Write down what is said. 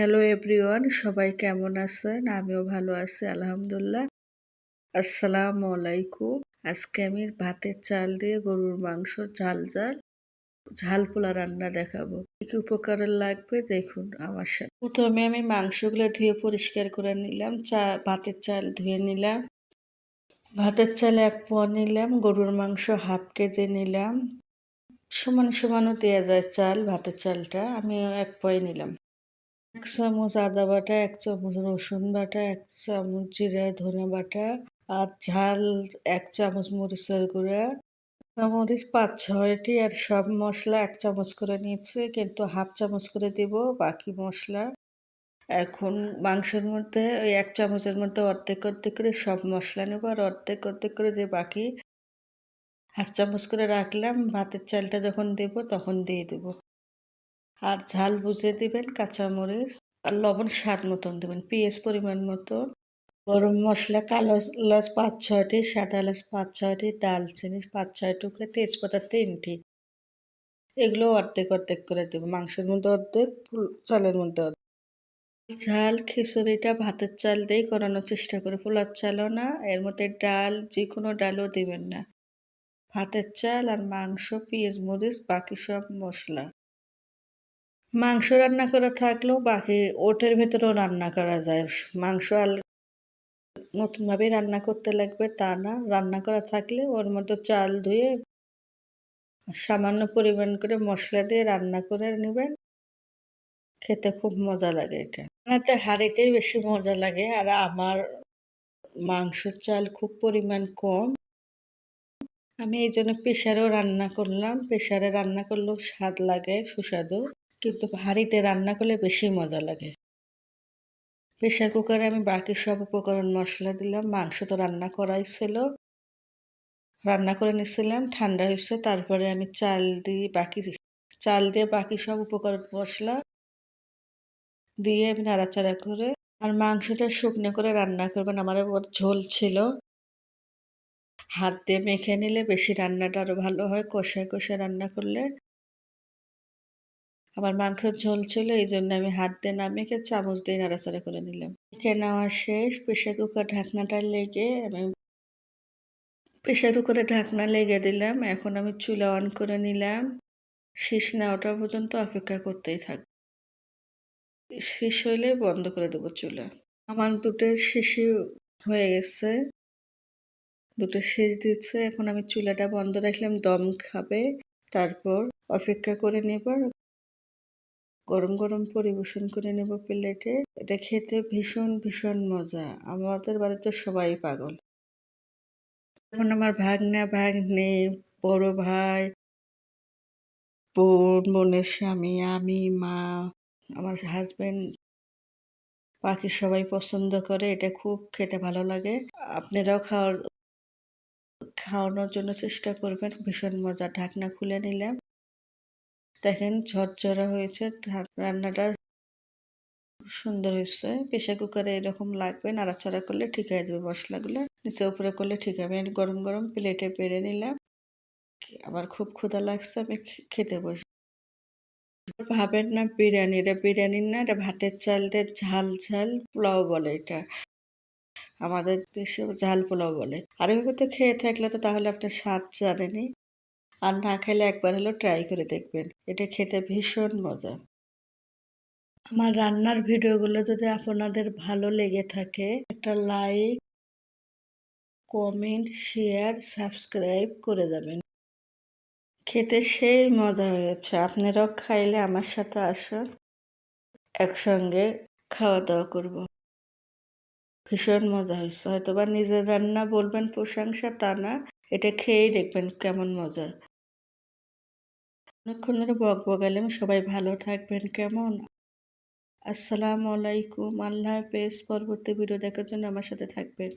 Hello everyone সবাই কেমন আছেন? আমিও ভালো আছি, আলহামদুলিল্লাহ। আসসালামু আলাইকুম। আজকে আমি ভাতের চাল দিয়ে গরুর মাংস, ঝাল ঝাল ঝাল পোলা রান্না দেখাবো। কি কি উপকরণ লাগবে দেখুন আমার সাথে। প্রথমে আমি মাংসগুলো ধুয়ে পরিষ্কার করে নিলাম, চা, ভাতের চাল ধুয়ে নিলাম। ভাতের চাল এক পোয়া নিলাম, গরুর মাংস হাফ কেজি নিলাম। সমান সমানও দেওয়া যায় চাল, ভাতের চালটা আমি এক পোয়াই নিলাম। এক চামচ আদা বাটা, এক চামচ রসুন বাটা, এক চামচ জিরা ধনে বাটা আর ঝাল, এক চামচ মরিচের গুঁড়া মরিচ পাঁচ ছয়টি আর সব মশলা এক চামচ করে নিচ্ছে কিন্তু হাফ চামচ করে দিব বাকি মশলা। এখন মাংসের মধ্যে ওই এক চামচের মধ্যে অর্ধেক অর্ধেক করে সব মশলা নেব আর অর্ধেক অর্ধেক করে যে বাকি হাফ চামচ করে রাখলাম, ভাতের চালটা যখন দেব তখন দিয়ে দেবো। আর ঝাল বুঝে দিবেন, কাঁচামরিচ আর লবণ স্বাদ মতন দেবেন, পেঁয়াজ পরিমাণ মতো। গরম মশলা, কালো এলাচ পাঁচ ছয়টি, সাদা এলাচ পাঁচ ছয়টি, ডালচিনি পাঁচ ছয় টুকরে, তেজপাতা তিনটি। এগুলো অর্ধেক অর্ধেক করে দেবো, মাংসের মধ্যে অর্ধেক, ফুল চালের মধ্যে অর্ধেক। ঝাল, খিচুড়িটা ভাতের চাল দিয়ে করানোর চেষ্টা করে, পোলার চালও না, এর মধ্যে ডাল যে কোনো ডালও দিবেন না। ভাতের চাল আর মাংস, পেঁয়াজ, মরিচ, বাকি সব মশলা। মাংস রান্না করা থাকলেও বাকি ওটের ভেতরেও রান্না করা যায়। মাংস আল নতুনভাবে রান্না করতে লাগবে তা না। রান্না করা থাকলে ওর মধ্যে চাল ধুয়ে সামান্য পরিমাণ করে মশলা দিয়ে রান্না করে নেবেন। খেতে খুব মজা লাগে এটা। রান্নাতে হাঁড়িতেই বেশি মজা লাগে আর আমার মাংসর চাল খুব পরিমাণ কম। আমি এই জন্য প্রেশারেও রান্না করলাম। প্রেশারে রান্না করলেও স্বাদ লাগে, সুস্বাদু। কিন্তু হাঁড়িতে রান্না করলে বেশি মজা লাগে। প্রেশার কুকারে আমি বাকি সব উপকরণ মশলা দিলাম, মাংস তো রান্না করাই ছিল। রান্না করে নিছিলাম, ঠান্ডা হয়েছে, তারপরে আমি চাল দিই বাকি, চাল দিয়ে বাকি সব উপকরণ মশলা দিয়ে আমি নাড়াচাড়া করে, আর মাংসটা শুকনো করে রান্না করবেন আমার ঝোল ছিল। হাত দিয়ে মেখে নিলে বেশি রান্নাটা আরও ভালো হয়, কষায় কষায় রান্না করলে। আমার মাংসের ঝোল ছিল, এই জন্য আমি হাত দিয়ে নামিয়ে চামচ দিয়ে নাড়াচাড়া করে নিলাম। মেখে নেওয়া শেষ প্রেশার কুকার ঢাকনাটা লেগে আমি প্রেশার কুকারে ঢাকনা লেগে দিলাম, এখন আমি চুলা অন করে নিলাম। শীষ না ওঠা পর্যন্ত অপেক্ষা করতেই থাক শেষ হইলে বন্ধ করে দেবো চুলা। আমার দুটো শিশি হয়ে গেছে। দুটো শেষ দিচ্ছে, এখন আমি চুলাটা বন্ধ রাখলাম, দম খাবে, তারপর অপেক্ষা করে নেবার গরম গরম পরিবেশন করে নেব প্লেটে। এটা খেতে ভীষণ ভীষণ মজা। আমাদের বাড়িতে সবাই পাগল। এখন আমার ভাগনা, ভাগ্নে, বড় ভাই, বোন, বোনের স্বামী, আমি, মা, আমার হাজব্যান্ড বাকি সবাই পছন্দ করে। এটা খুব খেতে ভালো লাগে। আপনারাও খাওয়ার, খাওয়ানোর জন্য চেষ্টা করবেন। ভীষণ মজা। ঢাকনা খুলে নিলাম। দেখেন ঝরঝরা হয়েছে রান্নাটা সুন্দর হয়েছে। প্রেশার কুকারে এরকম লাগবে, নাড়াচাড়া করলে ঠিক হয়ে যাবে মশলাগুলো। নিচে উপরে করলে ঠিক হবে। আমি গরম গরম প্লেটে পেরে নিলাম। আবার খুব ক্ষুধা লাগছে, আমি খেতে বসি ভাবেন না, বিরিয়ানি, এটা বিরিয়ানি না, এটা ভাতের চাল দিয়ে ঝাল ঝাল পোলাও বলে এটা। আমাদের দেশে ঝাল পোলাও বলে। আর এভাবে তো খেয়ে থাকলে তো তাহলে আপনার স্বাদ জানেনি আর না খেলে একবার হলেও ট্রাই করে দেখবেন। এটা খেতে ভীষণ মজা। আমার রান্নার ভিডিওগুলো যদি আপনাদের ভালো লেগে থাকে, একটা লাইক কমেন্ট শেয়ার সাবস্ক্রাইব করে যাবেন খেতে সেই মজা হয়েছে। আপনারাও খাইলে আমার সাথে আসুন। একসঙ্গে খাওয়া দাওয়া করব। ভীষণ মজা হয়েছে। হয়তো বা নিজের রান্না বলবেন প্রশংসা, তা না। এটা খেয়েই দেখবেন কেমন মজা। অনেকক্ষণ ধরে বক বগালাম সবাই ভালো থাকবেন, কেমন? আসসালামু আলাইকুম, আল্লাহ হাফেজ, পরবর্তী ভিডিও দেখার জন্য আমার সাথে থাকবেন।